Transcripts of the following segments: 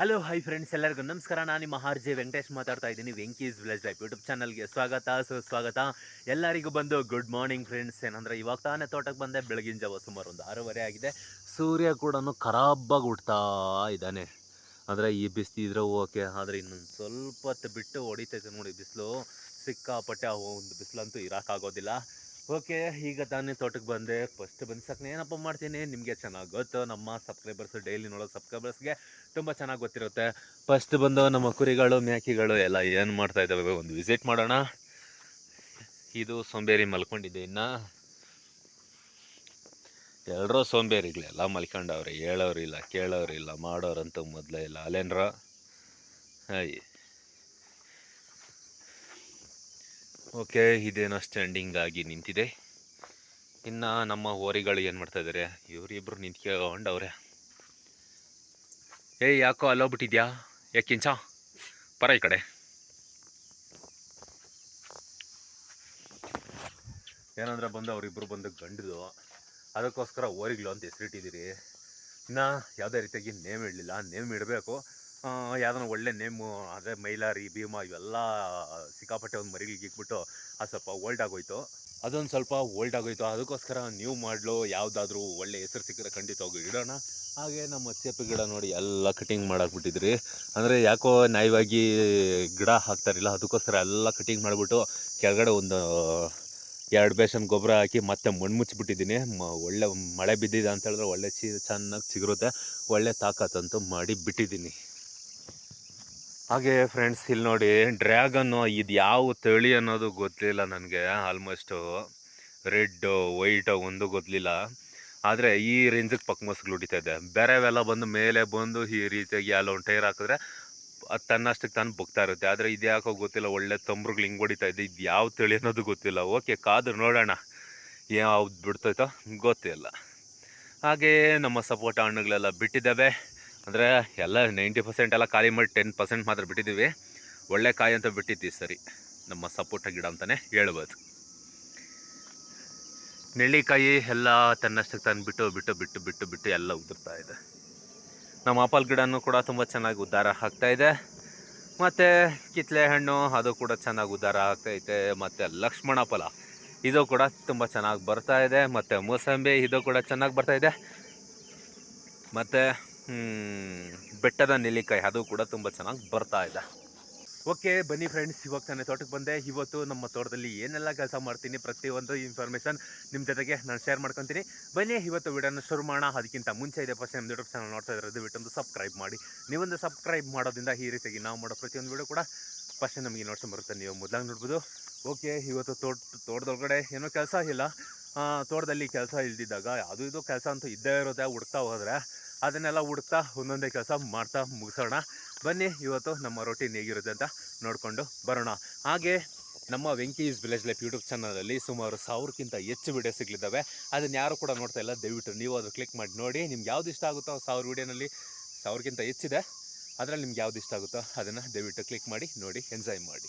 Hello hi friends ಎಲ್ಲರಿಗೂ ನಮಸ್ಕಾರ. ನಾನು ನಿಮ್ಮ ಆರ್ ಜೆ ವೆಂಕಟೇಶ್ ಮಾತಾಡ್ತಾ ಇದ್ದೀನಿ. ವೆಂಕೀಸ್ ವಿಲೇಜ್ ಲೈಫ್ ಯೂಟ್ಯೂಬ್ ಚಾನಲ್ಗೆ ಸ್ವಾಗತ, ಸುಸ್ವಾಗತ. ಎಲ್ಲರಿಗೂ ಬಂದು ಗುಡ್ ಮಾರ್ನಿಂಗ್ ಫ್ರೆಂಡ್ಸ್ ಏನಂದ್ರೆ ಇವಾಗ ತಾನೇ ತೋಟಕ್ಕೆ ಬಂದೆ. ಬೆಳಗಿನ ಜಾವ ಸುಮಾರು ಒಂದು ಆರೂವರೆ ಆಗಿದೆ. ಸೂರ್ಯ ಕೂಡ ಖರಾಬಾಗಿ ಹುಡ್ತಾ ಇದ್ದಾನೆ. ಅಂದರೆ ಈ ಬಿಸಿಲಿದ್ರೆ ಓಕೆ ಆದರೆ ಇನ್ನೊಂದು ಸ್ವಲ್ಪ ಹೊತ್ತು ಬಿಟ್ಟು ಹೊಡಿತೈತೆ ನೋಡಿ ಬಿಸಿಲು. ಸಿಕ್ಕಾಪಟ್ಟೆ ಒಂದು ಬಿಸಿಲಂತೂ ಇರೋಕ್ಕಾಗೋದಿಲ್ಲ ಓಕೆ, ಈಗ ತಾನೇ ತೋಟಕ್ಕೆ ಬಂದೆ. ಫಸ್ಟ್ ಬಂದು ಏನಪ್ಪ ಮಾಡ್ತೀನಿ? ನಿಮಗೆ ಚೆನ್ನಾಗಿ ಗೊತ್ತು. ನಮ್ಮ ಸಬ್ಸ್ಕ್ರೈಬರ್ಸ್ ಡೈಲಿ ನೋಡೋ ಸಬ್ಸ್ಕ್ರೈಬರ್ಸ್ಗೆ ತುಂಬ ಚೆನ್ನಾಗಿ ಗೊತ್ತಿರುತ್ತೆ. ಫಸ್ಟ್ ಬಂದು ನಮ್ಮ ಕುರಿಗಳು, ಮೇಕೆಗಳು ಎಲ್ಲ ಏನು ಮಾಡ್ತಾ ಇದ್ದಾವೆ ಒಂದು ವಿಸಿಟ್ ಮಾಡೋಣ. ಇದು ಸೋಂಬೇರಿ ಮಲ್ಕೊಂಡಿದೆ ಇನ್ನು. ಎಲ್ಲರೂ ಸೋಂಬೇರಿಗಳೆಲ್ಲ ಮಲ್ಕೊಂಡವ್ರೆ. ಹೇಳೋರಿಲ್ಲ, ಕೇಳೋರಿಲ್ಲ, ಮಾಡೋರಂತೂ ಮೊದಲೇ ಇಲ್ಲ. ಅಲ್ಲೇನ್ರ ಹಾಯ್ ಓಕೆ ಇದೇನೋ ಸ್ಟ್ಯಾಂಡಿಂಗ್ ಆಗಿ ನಿಂತಿದೆ. ಇನ್ನು ನಮ್ಮ ಹೋರಿಗಳು ಏನು ಮಾಡ್ತಾ ಇದ್ದಾರೆ ನಿಂತ್ಕೊಂಡು ನಿಂತ್ಕೊಂಡವ್ರೆ ಏಯ್ ಯಾಕೋ ಅಲ್ಲೋಗ್ಬಿಟ್ಟಿದ್ಯಾ? ಯಾಕಿಂಚ ಪರ ಈ ಕಡೆ. ಏನಂದ್ರೆ ಬಂದು ಅವರಿಬ್ರು ಬಂದು ಗಂಡದು ಅದಕ್ಕೋಸ್ಕರ ಓರಿಗಳು ಅಂತ ಹೆಸರಿಟ್ಟಿದ್ದೀರಿ. ಇನ್ನು ಯಾವುದೇ ರೀತಿಯಾಗಿ ನೇಮ್ ಇಡಲಿಲ್ಲ. ನೇಮ್ ಇಡಬೇಕು. ಯಾವ್ದಾನ ಒಳ್ಳೆ ನೇಮು ಅದೇ ಮೈಲಾರಿ, ಭೀಮ ಇವೆಲ್ಲ ಸಿಕ್ಕಾಪಟ್ಟೆ ಒಂದು ಮರಿಗಳಿಗೆ ಇಕ್ಬಿಟ್ಟು ಅದು ಸ್ವಲ್ಪ ಓಲ್ಡ್ ಆಗೋಯ್ತು. ಅದೊಂದು ಸ್ವಲ್ಪ ಓಲ್ಡ್ ಆಗೋಯ್ತು. ಅದಕ್ಕೋಸ್ಕರ ನೀವು ಮಾಡಲು, ಯಾವುದಾದ್ರೂ ಒಳ್ಳೆ ಹೆಸರು ಸಿಕ್ಕರೆ ಹೋಗಿ ಇಡೋಣ. ಹಾಗೆ ನಮ್ಮ ಸೇಪು ಗಿಡ ನೋಡಿ ಎಲ್ಲ ಕಟಿಂಗ್ ಮಾಡಾಕ್ಬಿಟ್ಟಿದ್ರಿ. ಅಂದರೆ ಯಾಕೋ ನ್ಯಾಯವಾಗಿ ಗಿಡ ಹಾಕ್ತಾರಿಲ್ಲ, ಅದಕ್ಕೋಸ್ಕರ ಎಲ್ಲ ಕಟಿಂಗ್ ಮಾಡಿಬಿಟ್ಟು ಕೆಳಗಡೆ ಒಂದು ಎರಡು ಬೇಸನ್ ಗೊಬ್ಬರ ಹಾಕಿ ಮತ್ತೆ ಮಣ್ಣು ಮುಚ್ಚಿಬಿಟ್ಟಿದ್ದೀನಿ. ಮ, ಒಳ್ಳೆ ಮಳೆ ಬಿದ್ದಿದೆ ಅಂತ ಹೇಳಿದ್ರೆ ಒಳ್ಳೆ ಚಿ, ಚೆನ್ನಾಗಿ ಸಿಗಿರುತ್ತೆ. ಒಳ್ಳೆ ತಾಕತ್ತಂತೂ ಮಾಡಿ ಬಿಟ್ಟಿದ್ದೀನಿ. ಹಾಗೆ ಫ್ರೆಂಡ್ಸ್ ಇಲ್ಲಿ ನೋಡಿ ಡ್ರ್ಯಾಗನ್ನು ಇದು ಯಾವ ತಳಿ ಅನ್ನೋದು ಗೊತ್ತಿಲ್ಲ ನನಗೆ ಆಲ್ಮೋಸ್ಟು ರೆಡ್ಡು ವೈಟು ಒಂದು ಗೊತ್ತಿಲ್ಲ ಆದರೆ ಈ ರೇಂಜಿಗೆ ಪಕ್ಕ ಮಸ್ಗಳು ಹೊಡಿತಾ ಇದೆ. ಬೇರೆವೆಲ್ಲ ಬಂದು ಮೇಲೆ ಬಂದು ಈ ರೀತಿಯಾಗಿ ಅಲ್ಲೊಂದು ಟೈರ್ ಹಾಕಿದ್ರೆ ಅದು ತನ್ನಷ್ಟಕ್ಕೆ ತಾನು ಬಗ್ತಾ ಇರುತ್ತೆ. ಆದರೆ ಇದು ಯಾಕೋ ಗೊತ್ತಿಲ್ಲ, ಒಳ್ಳೆ ತಂಬ್ರುಗಳು ಹಿಂಗೆ ಹೊಡಿತಾ ಇದೆ. ಇದು ಯಾವ ತಳಿ ಅನ್ನೋದು ಗೊತ್ತಿಲ್ಲ. ಓಕೆ, ಕಾದು ನೋಡೋಣ. ಯಾವ್ದು ಬಿಡ್ತೈತೋ ಗೊತ್ತಿಲ್ಲ. ಹಾಗೆ ನಮ್ಮ ಸಪೋಟ ಹಣ್ಣುಗಳೆಲ್ಲ ಬಿಟ್ಟಿದ್ದಾವೆ. ಅಂದರೆ ಎಲ್ಲ ನೈಂಟಿ ಪರ್ಸೆಂಟ್ ಎಲ್ಲ ಖಾಲಿ ಮಾಡಿ ಟೆನ್ ಪರ್ಸೆಂಟ್ ಮಾತ್ರ ಬಿಟ್ಟಿದ್ದೀವಿ. ಒಳ್ಳೆ ಕಾಯಿ ಅಂತ ಬಿಟ್ಟಿದ್ದೀವಿ ಸರಿ. ನಮ್ಮ ಸಪೋಟ ಗಿಡ ಅಂತಲೇ ಹೇಳ್ಬೋದು. ನೆಲ್ಲಿಕಾಯಿ ಎಲ್ಲ ತನ್ನಷ್ಟಕ್ಕೆ ತಾನು ಬಿಟ್ಟು ಬಿಟ್ಟು ಬಿಟ್ಟು ಬಿಟ್ಟು ಬಿಟ್ಟು ಎಲ್ಲ ಉದುರ್ತಾ ಇದೆ. ನಮ್ಮ ಆಪಲ್ ಗಿಡನೂ ಕೂಡ ತುಂಬ ಚೆನ್ನಾಗಿ ಉದ್ಧಾರ ಇದೆ. ಮತ್ತು ಕಿತ್ಲೆ ಹಣ್ಣು ಅದು ಕೂಡ ಚೆನ್ನಾಗಿ ಉದ್ಧಾರ ಆಗ್ತೈತೆ ಮತ್ತು ಲಕ್ಷ್ಮಣ ಫಲ, ಇದು ಕೂಡ ತುಂಬ ಚೆನ್ನಾಗಿ ಬರ್ತಾ ಇದೆ. ಮತ್ತು ಮೂಸಂಬಿ, ಇದು ಕೂಡ ಚೆನ್ನಾಗಿ ಬರ್ತಾ ಇದೆ. ಮತ್ತು ಬೆಟ್ಟದ ನೆಲ್ಲಿಕಾಯಿ ಅದು ಕೂಡ ತುಂಬ ಚೆನ್ನಾಗಿ ಬರ್ತಾ ಇದೆ. ಓಕೆ, ಬನ್ನಿ ಫ್ರೆಂಡ್ಸ್ ಇವಾಗ ತಾನೆ ತೋಟಕ್ಕೆ ಬಂದೆ. ಇವತ್ತು ನಮ್ಮ ತೋಟದಲ್ಲಿ ಏನೆಲ್ಲ ಕೆಲಸ ಮಾಡ್ತೀನಿ ಪ್ರತಿಯೊಂದು ಇನ್ಫಾರ್ಮೇಷನ್ ನಿಮ್ಮ ಜೊತೆಗೆ ನಾನು ಶೇರ್ ಮಾಡ್ಕೊತೀನಿ. ಬನ್ನಿ, ಇವತ್ತು ವಿಡಿಯೋನ ಶುರು ಮಾಡೋಣ. ಅದಕ್ಕಿಂತ ಮುಂಚೆ ಇದೆ ಫಸ್ಟ್ ನಮ್ಮ ಯೂಟ್ಯೂಬ್ ಚಾನಲ್ ನೋಡ್ತಾ ಇದ್ರೆ ದಯವಿಟ್ಟು ಒಂದು ಸಬ್ಸ್ಕ್ರೈಬ್ ಮಾಡಿ. ನೀವೊಂದು ಸಬ್ಸ್ಕ್ರೈಬ್ ಮಾಡೋದ್ರಿಂದ ಈ ರೀತಿಯಾಗಿ ನಾವು ಮಾಡೋ ಪ್ರತಿಯೊಂದು ವಿಡಿಯೋ ಕೂಡ ಫಸ್ಟ್ ನಮಗೆ ನೋಡ್ಕೊಂಡು ಬರುತ್ತೆ. ನೀವು ಮೊದಲಾಗಿ ನೋಡ್ಬೋದು. ಓಕೆ, ಇವತ್ತು ತೋಟ, ತೋಟದೊಳಗಡೆ ಏನೋ ಕೆಲಸ ಇಲ್ಲ. ತೋಟದಲ್ಲಿ ಕೆಲಸ ಇಲ್ದಿದ್ದಾಗ, ಅದು ಇದು ಕೆಲಸ ಅಂತೂ ಇದ್ದೇ ಇರುತ್ತೆ ಹುಡ್ತಾ ಹೋದರೆ. ಅದನ್ನೆಲ್ಲ ಹುಡುಕ್ತಾ ಒಂದೊಂದೇ ಕೆಲಸ ಮಾಡ್ತಾ ಮುಗಿಸೋಣ. ಬನ್ನಿ, ಇವತ್ತು ನಮ್ಮ ರೊಟೀನ್ ಹೇಗಿರುತ್ತೆ ಅಂತ ನೋಡಿಕೊಂಡು ಬರೋಣ. ಹಾಗೆ ನಮ್ಮ ವೆಂಕೀಸ್ ವಿಲೇಜ್ ಲೈಫ್ ಯೂಟ್ಯೂಬ್ ಚಾನಲಲ್ಲಿ ಸುಮಾರು ಸಾವಿರಕ್ಕಿಂತ ಹೆಚ್ಚು ವಿಡಿಯೋ ಸಿಗ್ಲಿದ್ದಾವೆ. ಅದನ್ನು ಯಾರು ಕೂಡ ನೋಡ್ತಾ ಇಲ್ಲ, ದಯವಿಟ್ಟು ನೀವು ಅದು ಕ್ಲಿಕ್ ಮಾಡಿ ನೋಡಿ. ನಿಮ್ಗೆ ಯಾವ್ದು ಇಷ್ಟ ಆಗುತ್ತೋ ಸಾವಿರ ವೀಡಿಯೋನಲ್ಲಿ ಸಾವಿರಕ್ಕಿಂತ ಹೆಚ್ಚಿದೆ. ಅದರಲ್ಲಿ ನಿಮ್ಗೆ ಯಾವ್ದು ಇಷ್ಟ ಆಗುತ್ತೋ ಅದನ್ನು ದಯವಿಟ್ಟು ಕ್ಲಿಕ್ ಮಾಡಿ ನೋಡಿ ಎಂಜಾಯ್ ಮಾಡಿ.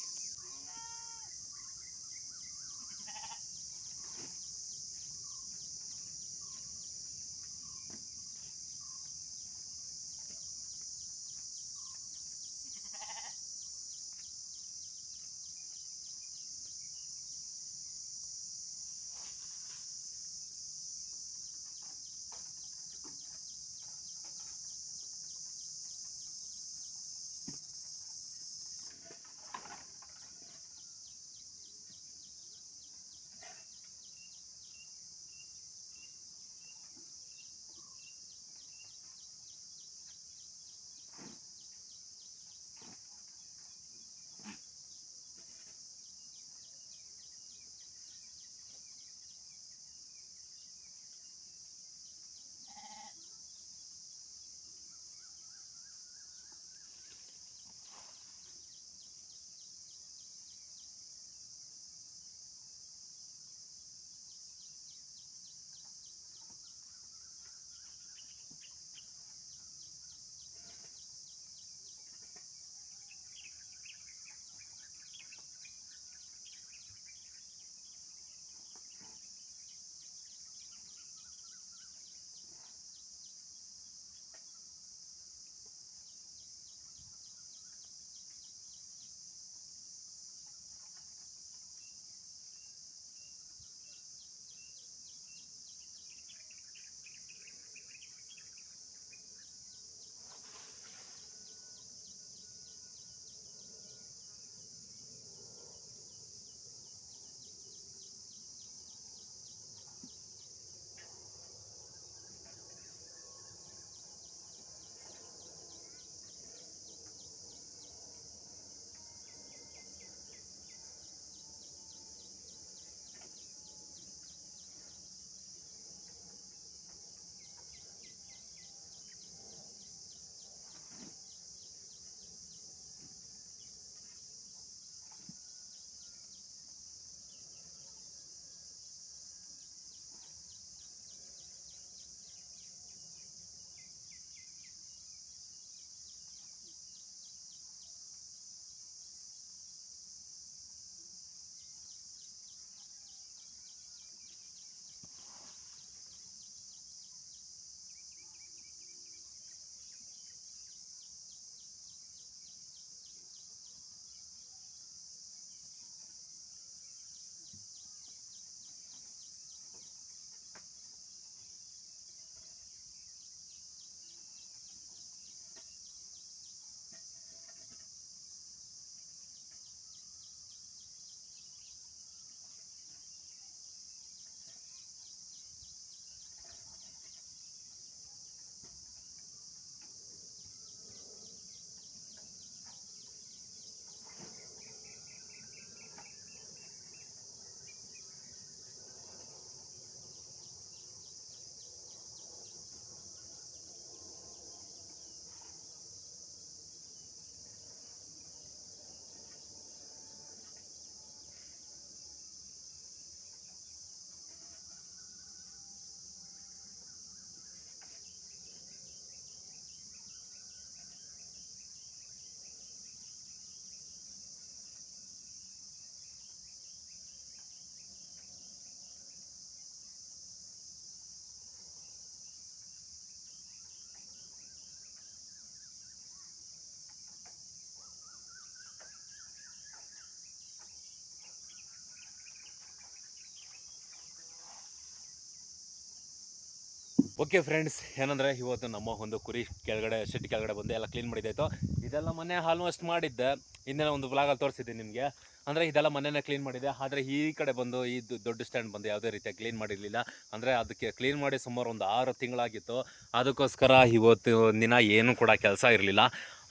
ಓಕೆ ಫ್ರೆಂಡ್ಸ್ ಏನಂದರೆ ಇವತ್ತು ನಮ್ಮ ಒಂದು ಕುರಿ ಕೆಳಗಡೆ ಶೆಡ್ ಕೆಳಗಡೆ ಬಂದು ಎಲ್ಲ ಕ್ಲೀನ್ ಮಾಡಿದ್ದಾಯ್ತು. ಇದೆಲ್ಲ ಮೊನ್ನೆ ಆಲ್ಮೋಸ್ಟ್ ಮಾಡಿದ್ದೆ. ಇನ್ನೇನೋ ಒಂದು ವ್ಲಾಗಲ್ಲಿ ತೋರಿಸಿದ್ದೀನಿ ನಿಮಗೆ. ಅಂದರೆ ಇದೆಲ್ಲ ಮನೆಯೇ ಕ್ಲೀನ್ ಮಾಡಿದೆ. ಆದರೆ ಈ ಕಡೆ ಬಂದು, ಈ ದೊಡ್ಡ ಸ್ಟ್ಯಾಂಡ್ ಬಂದು ಯಾವುದೇ ರೀತಿಯಾಗಿ ಕ್ಲೀನ್ ಮಾಡಿರಲಿಲ್ಲ. ಅಂದರೆ ಅದಕ್ಕೆ ಕ್ಲೀನ್ ಮಾಡಿ ಸುಮಾರು ಒಂದು ಆರು ತಿಂಗಳಾಗಿತ್ತು. ಅದಕ್ಕೋಸ್ಕರ ಇವತ್ತು ದಿನ ಏನೂ ಕೂಡ ಕೆಲಸ ಇರಲಿಲ್ಲ.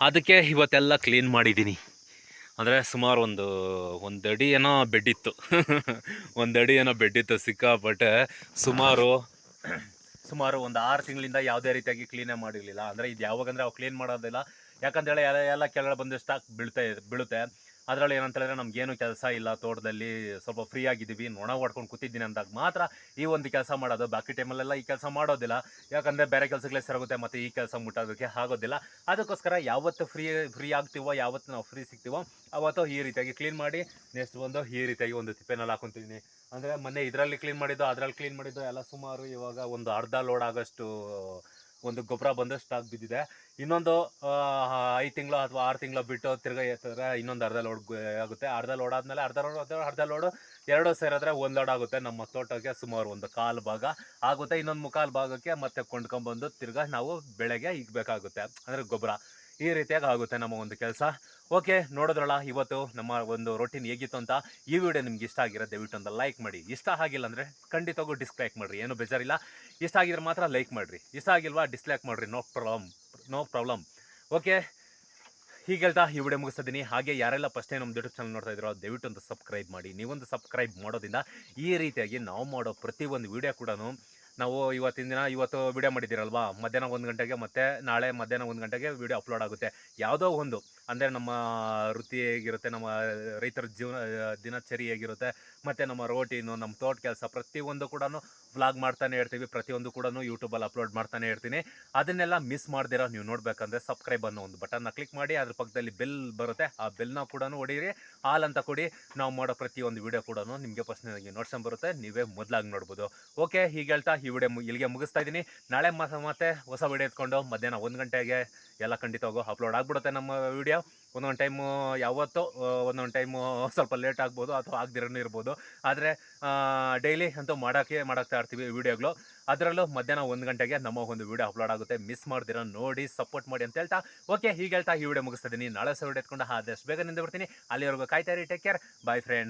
ಅದಕ್ಕೆ ಇವತ್ತೆಲ್ಲ ಕ್ಲೀನ್ ಮಾಡಿದ್ದೀನಿ. ಅಂದರೆ ಸುಮಾರು ಒಂದು ಒಂದು ಅಡಿ ಏನೋ ಬೆಡ್ ಇತ್ತು. ಒಂದು ಅಡಿ ಏನೋ ಬೆಡ್ ಇತ್ತು ಸಿಕ್ಕಾಪಟ್ಟೆ. ಸುಮಾರು ಸುಮಾರು ಒಂದು ಆರು ತಿಂಗಳಿಂದ ಯಾವುದೇ ರೀತಿಯಾಗಿ ಕ್ಲೀನೇ ಮಾಡಿರಲಿಲ್ಲ. ಅಂದರೆ ಇದು ಯಾವಾಗಂದ್ರೆ ಅವು ಕ್ಲೀನ್ ಮಾಡೋದಿಲ್ಲ. ಯಾಕಂತೇಳಿ ಎಲ್ಲ ಎಲ್ಲ ಕೆಳಗಡೆ ಬಂದು ಸ್ಟಾಕ್ ಬೀಳ್ತಾ ಬೀಳುತ್ತೆ. ಅದರಲ್ಲಿ ಏನಂತ ಹೇಳಿದ್ರೆ ನಮ್ಗೇನು ಕೆಲಸ ಇಲ್ಲ. ತೋಟದಲ್ಲಿ ಸ್ವಲ್ಪ ಫ್ರೀ ಆಗಿದ್ದೀವಿ. ನೊಣ ಹೊಡ್ಕೊಂಡು ಕೂತಿದ್ದೀನಿ ಅಂದಾಗ ಮಾತ್ರ ಈ ಒಂದು ಕೆಲಸ ಮಾಡೋದು. ಬಾಕಿ ಟೈಮಲ್ಲೆಲ್ಲ ಈ ಕೆಲಸ ಮಾಡೋದಿಲ್ಲ. ಯಾಕಂದರೆ ಬೇರೆ ಕೆಲಸಗಳೇ ಸರಗುತ್ತೆ ಮತ್ತು ಈ ಕೆಲಸ ಮುಟ್ಟೋದಕ್ಕೆ ಆಗೋದಿಲ್ಲ. ಅದಕ್ಕೋಸ್ಕರ ಯಾವತ್ತು ಫ್ರೀ ಫ್ರೀ ಆಗ್ತೀವೋ, ಯಾವತ್ತು ನಾವು ಫ್ರೀ ಸಿಗ್ತೀವೋ, ಅವತ್ತು ಈ ರೀತಿಯಾಗಿ ಕ್ಲೀನ್ ಮಾಡಿ ನೆಕ್ಸ್ಟ್ ಬಂದು ಈ ರೀತಿಯಾಗಿ ಒಂದು ತಿಪ್ಪೆನಲ್ಲಿ ಹಾಕೊಂತೀನಿ ಅಂದರೆ ಮೊನ್ನೆ ಇದರಲ್ಲಿ ಕ್ಲೀನ್ ಮಾಡಿದ್ದು, ಅದರಲ್ಲಿ ಕ್ಲೀನ್ ಮಾಡಿದ್ದು ಎಲ್ಲ ಸುಮಾರು ಇವಾಗ ಒಂದು ಅರ್ಧ ಲೋಡ್ ಆಗೋಷ್ಟು, ಒಂದು ಗೊಬ್ಬರ ಬಂದು ಸ್ಟಾಕ್ ಬಿದ್ದಿದೆ ಇನ್ನೊಂದು ಐದು ತಿಂಗಳು ಅಥವಾ ಆರು ತಿಂಗಳು ಬಿಟ್ಟು ತಿರ್ಗಾ ಎತ್ತಿದ್ರೆ ಇನ್ನೊಂದು ಅರ್ಧ ಲೋಡ್ ಆಗುತ್ತೆ. ಅರ್ಧ ಲೋಡ್ ಆದಮೇಲೆ ಅರ್ಧ ಲೋಡ್ ಅರ್ಧ ಲೋಡು ಎರಡು ಸೇರಿದ್ರೆ ಒಂದು ಲೋಡ್ ಆಗುತ್ತೆ ನಮ್ಮ ತೋಟಕ್ಕೆ ಸುಮಾರು ಒಂದು ಕಾಲು ಭಾಗ. ಆಗುತ್ತೆ ಇನ್ನೊಂದು ಮುಕ್ಕಾಲು ಭಾಗಕ್ಕೆ ಮತ್ತೆ ಕೊಂಡ್ಕೊಂಡ್ಬಂದು ತಿರ್ಗಾ ನಾವು ಬೆಳೆಗೆ ಇಗ್ಬೇಕಾಗುತ್ತೆ ಅಂದರೆ ಗೊಬ್ಬರ. ಈ ರೀತಿಯಾಗಿ ಆಗುತ್ತೆ ನಮ್ಮ ಒಂದು ಕೆಲಸ. ಓಕೆ, ನೋಡಿದ್ರಲ್ಲ, ಇವತ್ತು ನಮ್ಮ ಒಂದು ರೊಟೀನ್ ಹೇಗಿತ್ತು ಅಂತ ಈ ವಿಡಿಯೋ ನಿಮ್ಗೆ ಇಷ್ಟ ಆಗಿರೋ ದಯವಿಟ್ಟು ಒಂದು ಲೈಕ್ ಮಾಡಿ. ಇಷ್ಟ ಆಗಿಲ್ಲ ಅಂದರೆ ಖಂಡಿತವಾಗೂ ಡಿಸ್ಲೈಕ್ ಮಾಡಿರಿ, ಏನು ಬೇಜಾರಿಲ್ಲ. ಇಷ್ಟ ಆಗಿದ್ರೆ ಮಾತ್ರ ಲೈಕ್ ಮಾಡಿರಿ. ಇಷ್ಟ ಆಗಿಲ್ವಾ ಡಿಸ್ಲೈಕ್ ಮಾಡಿರಿ no problem no problem okay, ಹೀಗೆ ಹೇಳ್ತಾ ಈ ವಿಡಿಯೋ ಮುಗಿಸ್ತಿದ್ದೀನಿ. ಹಾಗೆ ಯಾರೆಲ್ಲ ಫಸ್ಟ್ ನಮ್ಮ ಯೂಟ್ಯೂಬ್ ಚಾನಲ್ ನೋಡ್ತಾ ಇದ್ರೋ, ದಯವಿಟ್ಟು ಒಂದು ಸಬ್ಸ್ಕ್ರೈಬ್ ಮಾಡಿ. ನೀವೊಂದು ಸಬ್ಸ್ಕ್ರೈಬ್ ಮಾಡೋದ್ರಿಂದ ಈ ರೀತಿಯಾಗಿ ನಾವು ಮಾಡೋ ಪ್ರತಿಯೊಂದು ವಿಡಿಯೋ ಕೂಡ ನಾವು ಇವತ್ತಿನ ದಿನ ಇವತ್ತು ವಿಡಿಯೋ ಮಾಡಿದ್ದೀರಲ್ವಾ? ಮಧ್ಯಾಹ್ನ ಒಂದು ಗಂಟೆಗೆ ಮತ್ತೆ ನಾಳೆ ಮಧ್ಯಾಹ್ನ ಒಂದು ಗಂಟೆಗೆ ವಿಡಿಯೋ ಅಪ್ಲೋಡ್ ಆಗುತ್ತೆ. ಯಾವುದೋ ಒಂದು. ಅಂದರೆ ನಮ್ಮ ವೃತ್ತಿ ಹೇಗಿರುತ್ತೆ, ನಮ್ಮ ರೈತರ ಜೀವನ, ದಿನಚರಿ ಹೇಗಿರುತ್ತೆ, ಮತ್ತು ನಮ್ಮ ರೋಟೀನು, ನಮ್ಮ ತೋಟ ಕೆಲಸ ಪ್ರತಿಯೊಂದು ಕೂಡ ವ್ಲಾಗ್ ಮಾಡ್ತಾನೆ ಇರ್ತೀವಿ, ಪ್ರತಿಯೊಂದು ಕೂಡ ಯೂಟ್ಯೂಬಲ್ಲಿ ಅಪ್ಲೋಡ್ ಮಾಡ್ತಾನೆ ಇರ್ತೀನಿ. ಅದನ್ನೆಲ್ಲ ಮಿಸ್ ಮಾಡ್ದಿರೋ ನೀವು ನೋಡಬೇಕಂದ್ರೆ ಸಬ್ಸ್ಕ್ರೈಬ್ ಅನ್ನೋ ಒಂದು ಬಟನ್ನ ಕ್ಲಿಕ್ ಮಾಡಿ, ಅದ್ರ ಪಕ್ಕದಲ್ಲಿ ಬೆಲ್ ಬರುತ್ತೆ, ಆ ಬೆಲ್ನ ಕೂಡ ಹೊಡೀರಿ ಹಾಲ್ ಅಂತ ಕೊಡಿ, ನಾವು ಮಾಡೋ ಪ್ರತಿಯೊಂದು ವಿಡಿಯೋ ಕೂಡ ನಿಮಗೆ ಫಸ್ಟ್ನಾಗಿ ನೋಡ್ಸಂ ಬರುತ್ತೆ, ನೀವೇ ಮೊದಲಾಗಿ ನೋಡ್ಬೋದು. ಓಕೆ ಹೀಗೆ ಹೇಳ್ತಾ ಈ ವಿಡಿಯೋ ಇಲ್ಲಿಗೆ ಮುಗಿಸ್ತಾ ಇದ್ದೀನಿ. ನಾಳೆ ಮತ್ತೆ ಹೊಸ ವಿಡಿಯೋ ಎತ್ಕೊಂಡು ಮಧ್ಯಾಹ್ನ ಒಂದು ಗಂಟೆಗೆ ಎಲ್ಲ ಖಂಡಿತವಾಗೂ ಅಪ್ಲೋಡ್ ಆಗ್ಬಿಡುತ್ತೆ ನಮ್ಮ ವಿಡಿಯೋ ಒಂದೊಂದು ಟೈಮು ಯಾವತ್ತೋ ಒಂದೊಂದು ಟೈಮು ಸ್ವಲ್ಪ ಲೇಟ್ ಆಗ್ಬೋದು ಅಥವಾ ಆಗದಿರೋನು ಇರ್ಬೋದು. ಆದರೆ ಡೈಲಿ ಅಂತೂ ಮಾಡೋಕ್ಕೆ, ಮಾಡಾಕ್ತಾ ಇರ್ತೀವಿ ವೀಡಿಯೋಗಳು. ಅದರಲ್ಲೂ ಮಧ್ಯಾಹ್ನ ಒಂದು ಗಂಟೆಗೆ ನಮ್ಮ ಒಂದು ವಿಡಿಯೋ ಅಪ್ಲೋಡ್ ಆಗುತ್ತೆ. ಮಿಸ್ ಮಾಡ್ದಿರೋ, ನೋಡಿ, ಸಪೋರ್ಟ್ ಮಾಡಿ ಅಂತ ಹೇಳ್ತಾ. ಓಕೆ, ಹೀಗೆ ಹೇಳ್ತಾ ಈ ವಿಡಿಯೋ ಮುಗಿಸ್ತಾ ಇದ್ದೀನಿ. ನಾಳೆ ವಿಡಿಯೋ ಎತ್ಕೊಂಡು ಆದಷ್ಟು ಬೇಗ ನಿಂದ ಬರ್ತೀನಿ ಅಲ್ಲಿವರೆಗೂ ಕಾಯ್ತಾ ಇರಿ, ಟೇಕ್ ಕೇರ್. Boy friend.